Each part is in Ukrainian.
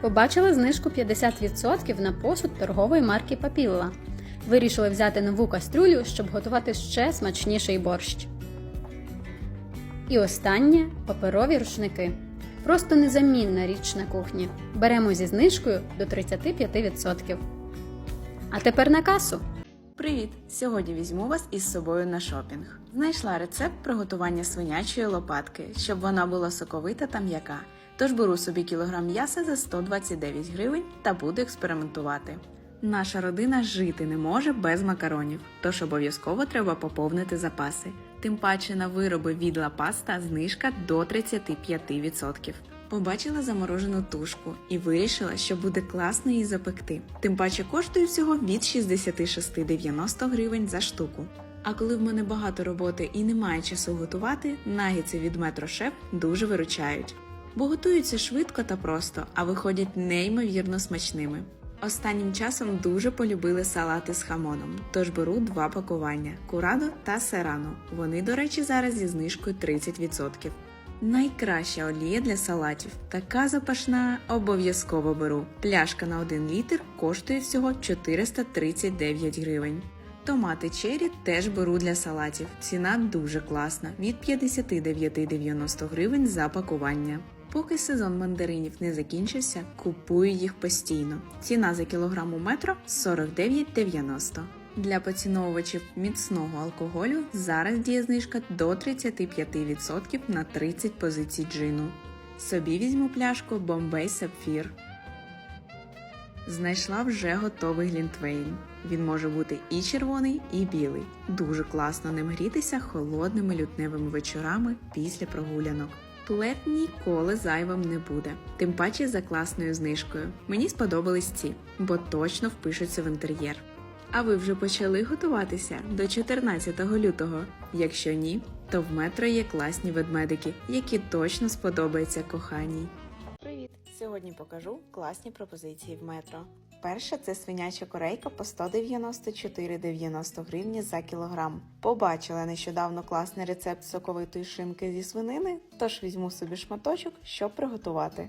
Побачили знижку 50% на посуд торгової марки Папілла. Вирішили взяти нову кастрюлю, щоб готувати ще смачніший борщ. І останнє паперові рушники. Просто незамінна річ на кухні. Беремо зі знижкою до 35%. А тепер на касу. Привіт! Сьогодні візьму вас із собою на шопінг. Знайшла рецепт приготування свинячої лопатки, щоб вона була соковита та м'яка. Тож беру собі кілограм м'яса за 129 гривень та буду експериментувати. Наша родина жити не може без макаронів, тож обов'язково треба поповнити запаси. Тим паче на вироби від Ла Паста знижка до 35%. Побачила заморожену тушку і вирішила, що буде класно її запекти. Тим паче коштує всього від 66,90 гривень за штуку. А коли в мене багато роботи і немає часу готувати, нагіци від Метро Шеф дуже виручають. Бо готуються швидко та просто, а виходять неймовірно смачними. Останнім часом дуже полюбили салати з хамоном, тож беру два пакування курадо та серано. Вони, до речі, зараз зі знижкою 30%. Найкраща олія для салатів. Така запашна обов'язково беру. Пляшка на 1 літр коштує всього 439 гривень. Томати чері теж беру для салатів. Ціна дуже класна від 59,90 гривень за пакування. Поки сезон мандаринів не закінчився, купую їх постійно. Ціна за кілограм у метро 49,90. Для поціновувачів міцного алкоголю зараз діє знижка до 35% на 30 позицій джину. Собі візьму пляшку Bombay Sapphire. Знайшла вже готовий глінтвейн. Він може бути і червоний, і білий. Дуже класно ним грітися холодними лютневими вечорами після прогулянок. Плед ніколи зайвим не буде, тим паче за класною знижкою. Мені сподобались ці, бо точно впишуться в інтер'єр. А ви вже почали готуватися до 14 лютого? Якщо ні, то в метро є класні ведмедики, які точно сподобаються коханій. Привіт! Сьогодні покажу класні пропозиції в метро. Перша це свиняча корейка по 194,90 гривні за кілограм. Побачила нещодавно класний рецепт соковитої шинки зі свинини, тож візьму собі шматочок, щоб приготувати.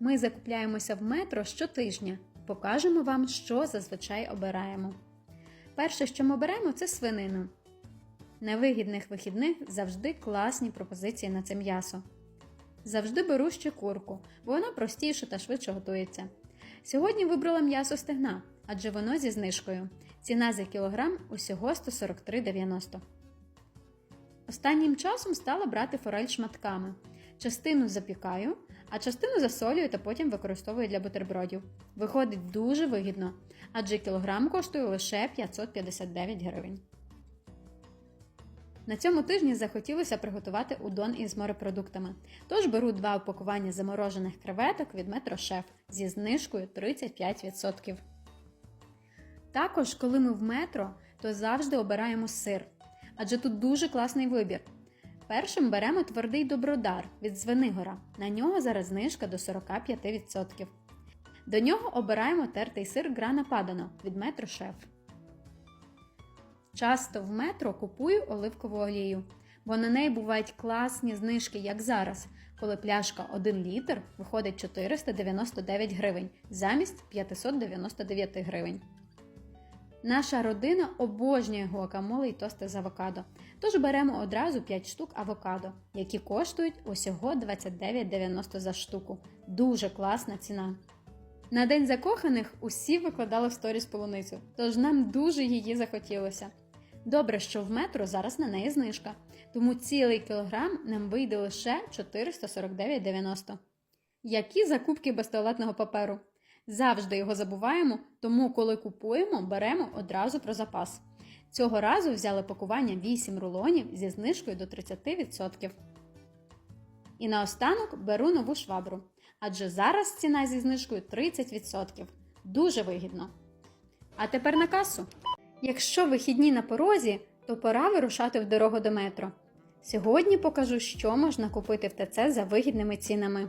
Ми закупляємося в метро щотижня. Покажемо вам, що зазвичай обираємо. Перше, що ми беремо, це свинину. На вигідних вихідних завжди класні пропозиції на це м'ясо. Завжди беру ще курку, бо воно простіше та швидше готується. Сьогодні вибрала м'ясо стегна, адже воно зі знижкою. Ціна за кілограм усього 143,90. Останнім часом стала брати форель шматками. Частину запікаю, а частину засолюю та потім використовую для бутербродів. Виходить дуже вигідно, адже кілограм коштує лише 559 гривень. На цьому тижні захотілося приготувати удон із морепродуктами. Тож беру два упакування заморожених креветок від Метро Шеф зі знижкою 35%. Також, коли ми в метро, то завжди обираємо сир, адже тут дуже класний вибір. Першим беремо твердий добродар від Звенигора. На нього зараз знижка до 45%. До нього обираємо тертий сир Грана Падано від Метро Шеф. Часто в метро купую оливкову олію, бо на неї бувають класні знижки, як зараз, коли пляшка 1 літр виходить 499 гривень замість 599 гривень. Наша родина обожнює гуакамоле і тости з авокадо, тож беремо одразу 5 штук авокадо, які коштують усього 29,90 за штуку. Дуже класна ціна. На день закоханих усі викладали в сторіс полуницю, тож нам дуже її захотілося. Добре, що в метро зараз на неї знижка, тому цілий кілограм нам вийде лише 449,90. Які закупки без туалетного паперу? Завжди його забуваємо, тому коли купуємо, беремо одразу про запас. Цього разу взяли пакування 8 рулонів зі знижкою до 30%. І наостанок беру нову швабру, адже зараз ціна зі знижкою 30%. Дуже вигідно. А тепер на касу. Якщо вихідні на порозі, то пора вирушати в дорогу до метро. Сьогодні покажу, що можна купити в ТЦ за вигідними цінами.